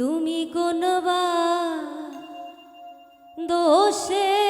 তুমি কোনবা? দোষে